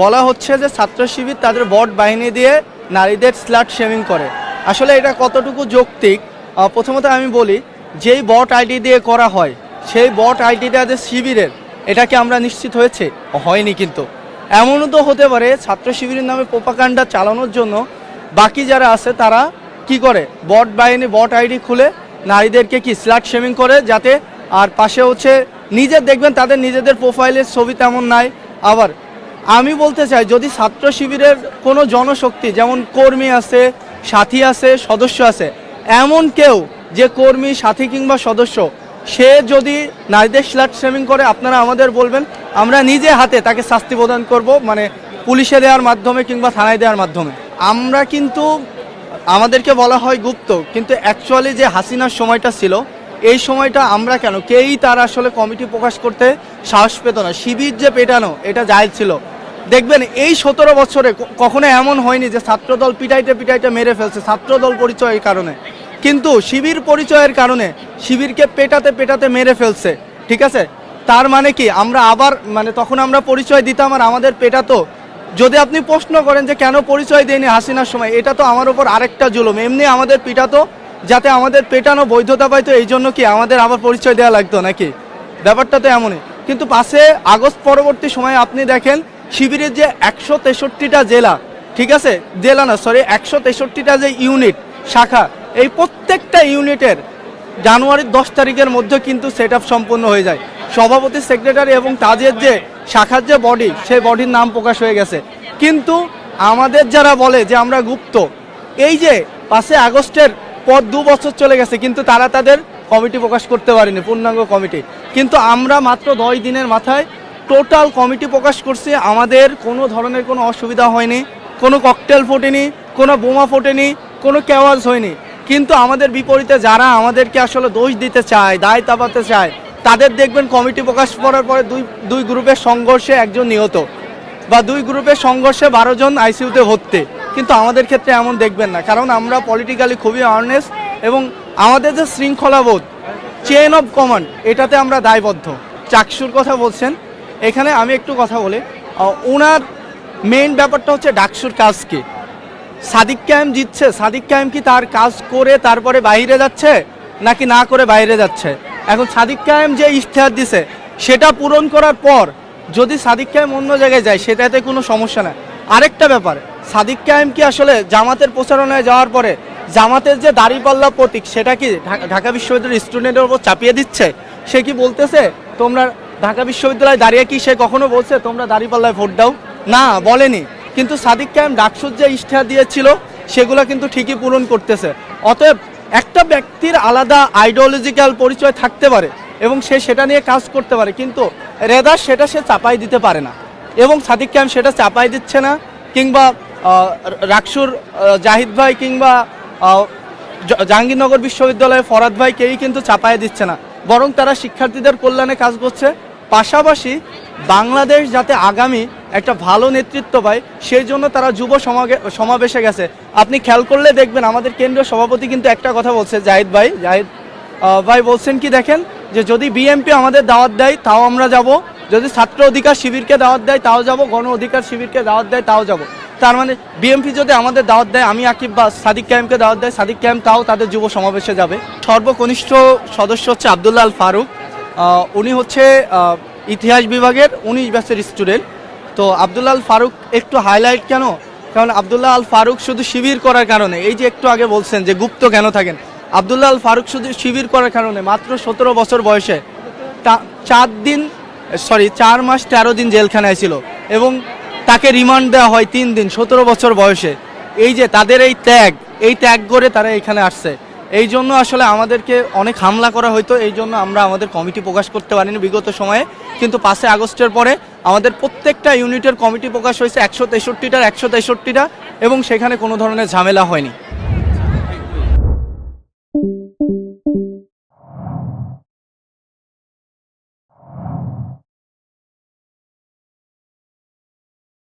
বলা হচ্ছে যে ছাত্র শিবির তাদের বট বাহিনী দিয়ে নারীদের স্লাট শেভিং করে। আসলে এটা কতটুকু যৌক্তিক? প্রথমত আমি বলি, যেই বট আইডি দিয়ে করা হয়, সেই বট আইডিটা যে শিবিরের এটাকে আমরা নিশ্চিত হয়েছে? হয়নি কিন্তু। এমনও তো হতে পারে ছাত্র শিবিরের নামে পোপাকাণ্ডা চালানোর জন্য বাকি যারা আছে তারা কি করে? বট বাহিনী, বট আইডি খুলে নারীদেরকে কি স্লাট শেমিং করে যাতে আর পাশে হচ্ছে নিজের দেখবেন তাদের নিজেদের প্রোফাইলের ছবি তেমন নাই। আবার আমি বলতে চাই, যদি ছাত্র শিবিরের কোনো জনশক্তি, যেমন কর্মী আছে, সাথী আছে, সদস্য আছে, এমন কেউ যে কর্মী, সাথী কিংবা সদস্য, সে যদি নারীদের স্লাট শেমিং করে, আপনারা আমাদের বলবেন, আমরা নিজে হাতে তাকে শাস্তি প্রদান করব মানে পুলিশে দেওয়ার মাধ্যমে কিংবা থানায় দেওয়ার মাধ্যমে। আমরা কিন্তু, আমাদেরকে বলা হয় গুপ্ত, কিন্তু অ্যাকচুয়ালি যে হাসিনার সময়টা ছিল এই সময়টা আমরা কেন? কেই তার আসলে কমিটি প্রকাশ করতে সাহস পেত না? শিবির যে পেটানো, এটা জায়জ ছিল। দেখবেন, এই সতেরো বছরে কখনো এমন হয়নি যে ছাত্রদল পিটাইতে পিটাইতে মেরে ফেলছে, ছাত্রদল পরিচয়ের কারণে। কিন্তু শিবির পরিচয়ের কারণে শিবিরকে পেটাতে পেটাতে মেরে ফেলছে, ঠিক আছে? তার মানে কি, আমরা আবার মানে তখন আমরা পরিচয় দিতাম আর আমাদের পেটাতো। যদি আপনি প্রশ্ন করেন যে কেন পরিচয় দেয়নি হাসিনার সময়, এটা তো আমার উপর আরেকটা জুলুম। এমনি আমাদের পিটাতো যাতে আমাদের পেটানো বৈধতা পাইতো, এই জন্য কি আমাদের আবার পরিচয় দেওয়া লাগতো নাকি? ব্যাপারটা তো এমনই। কিন্তু পাশে আগস্ট পরবর্তী সময়ে আপনি দেখেন, শিবিরের যে একশো তেষট্টিটা জেলা, ঠিক আছে? জেলা না সরি একশো তেষট্টিটা যে ইউনিট, শাখা, এই প্রত্যেকটা ইউনিটের জানুয়ারির দশ তারিখের মধ্যে কিন্তু সেট সম্পূর্ণ হয়ে যায়। সভাপতি, সেক্রেটারি এবং তাদের যে শাখার যে বডি, সেই বডির নাম প্রকাশ হয়ে গেছে। কিন্তু আমাদের যারা বলে যে আমরা গুপ্ত, এই যে পাঁচে আগস্টের পর দু বছর চলে গেছে, কিন্তু তারা তাদের কমিটি প্রকাশ করতে পারেনি, পূর্ণাঙ্গ কমিটি। কিন্তু আমরা মাত্র দশ দিনের মাথায় টোটাল কমিটি প্রকাশ করছি, আমাদের কোনো ধরনের কোনো অসুবিধা হয়নি, কোনো ককটেল ফোটেনি, কোনো বোমা ফোটেনি, কোনো কেওয়াজ হয়নি। কিন্তু আমাদের বিপরীতে যারা আমাদেরকে আসলে দোষ দিতে চায়, দায় তাপাতে চায়, তাদের দেখবেন কমিটি প্রকাশ করার পরে দুই দুই গ্রুপের সংঘর্ষে একজন নিহত, বা দুই গ্রুপের সংঘর্ষে বারো জন আইসিইউতে ভর্তি। কিন্তু আমাদের ক্ষেত্রে এমন দেখবেন না। কারণ আমরা পলিটিক্যালি খুবই অনেস্ট এবং আমাদের যে শৃঙ্খলাবোধ চেন অফ কমান্ড এটাতে আমরা দায়বদ্ধ। চাকসুর কথা বলছেন। এখানে আমি একটু কথা বলি। ওনার মেইন ব্যাপারটা হচ্ছে ডাকসুর কাজ কি সাদিক কায়েম জিতছে। সাদিক কায়েম কি তার কাজ করে তারপরে বাইরে যাচ্ছে, নাকি না করে বাইরে যাচ্ছে? এখন সাদিক কায়েম যে ইশতেহার দিছে, সেটা পূরণ করার পর যদি সাদিক কায়েম অন্য জায়গায় যায়, সেটাতে কোনো সমস্যা না আরেকটা ব্যাপার সাদিক কায়েম কি আসলে জামাতের প্রচারণায় যাওয়ার পরে জামাতের যে দাড়িপাল্লা প্রতীক, সেটা কি ঢাকা- বিশ্ববিদ্যালয়ের স্টুডেন্টের উপর চাপিয়ে দিচ্ছে? সে কি বলতেছে? তোমরা ঢাকা বিশ্ববিদ্যালয়ে দাঁড়িয়ে কি সে কখনো বলছে, তোমরা দাড়িপাল্লায় ভোট দাও না, বলেনি। কিন্তু সাদিক কায়েম ডাকসুর যে ইশতেহার দিয়েছিল, সেগুলো কিন্তু ঠিকই পূরণ করতেছে। অতএব একটা ব্যক্তির আলাদা আইডিওলজিক্যাল পরিচয় থাকতে পারে এবং সে সেটা নিয়ে কাজ করতে পারে, কিন্তু রেদার সেটা সে চাপাই দিতে পারে না। এবং সাদিক কায়েম সেটা চাপাই দিচ্ছে না, কিংবা রাকসুর জাহিদ ভাই কিংবা জাহাঙ্গীরনগর বিশ্ববিদ্যালয়ে ফরাদ ভাই কেউই কিন্তু চাপায় দিচ্ছে না। বরং তারা শিক্ষার্থীদের কল্যাণে কাজ করছে। পাশাপাশি বাংলাদেশ যাতে আগামী একটা ভালো নেতৃত্ব পায়, সেই জন্য তারা যুব সমাগে- সমাবেশে গেছে। আপনি খেয়াল করলে দেখবেন আমাদের কেন্দ্রীয় সভাপতি কিন্তু একটা কথা বলছে, জাহিদ ভাই। জাহিদ ভাই বলছেন কি দেখেন, যে যদি বিএমপি আমাদের দাওয়াত দেয়, তাও আমরা যাব। যদি ছাত্র অধিকার শিবিরকে দাওয়াত দেয়, তাও যাব। গণ অধিকার শিবিরকে দাওয়াত দেয়, তাও যাব। তার মানে বিএমপি যদি আমাদের দাওয়াত দেয়, আমি আকিব বা সাদিক ক্যাম্পকে দাওয়াত দেয়, সাদিক ক্যাম্প তাও তাদের যুব সমাবেশে যাবে। সর্বকনিষ্ঠ সদস্য হচ্ছে আবদুল্লাহ আল ফারুক। উনি হচ্ছে ইতিহাস বিভাগের উনিশ ব্যাচের স্টুডেন্ট তো আবদুল্লাহ আল ফারুক একটু হাইলাইট কেন? কারণ আবদুল্লাহ আল ফারুক শুধু শিবির করার কারণে, এই যে একটু আগে বলছেন যে গুপ্ত কেন থাকেন, আবদুল্লাহ আল ফারুক শুধু শিবির করার কারণে মাত্র সতেরো বছর বয়সে তা- চার দিন সরি চার মাস তেরো দিন জেলখানায় ছিল এবং তাকে রিমান্ড দেওয়া হয় তিন দিন, সতেরো বছর বয়সে। এই যে তাদের এই ত্যাগ এই ত্যাগ করে তারা এখানে আসছে। এই জন্য আসলে আমাদেরকে অনেক হামলা করা হয়তো এই জন্য আমরা আমাদের কমিটি প্রকাশ করতে পারিনি বিগত সময়ে। কিন্তু পাঁচে আগস্টের পরে আমাদের প্রত্যেকটা ইউনিটের কমিটি প্রকাশ হয়েছে একশো তেষট্টিটার একশো তেষট্টিটা এবং সেখানে কোনো ধরনের ঝামেলা হয়নি।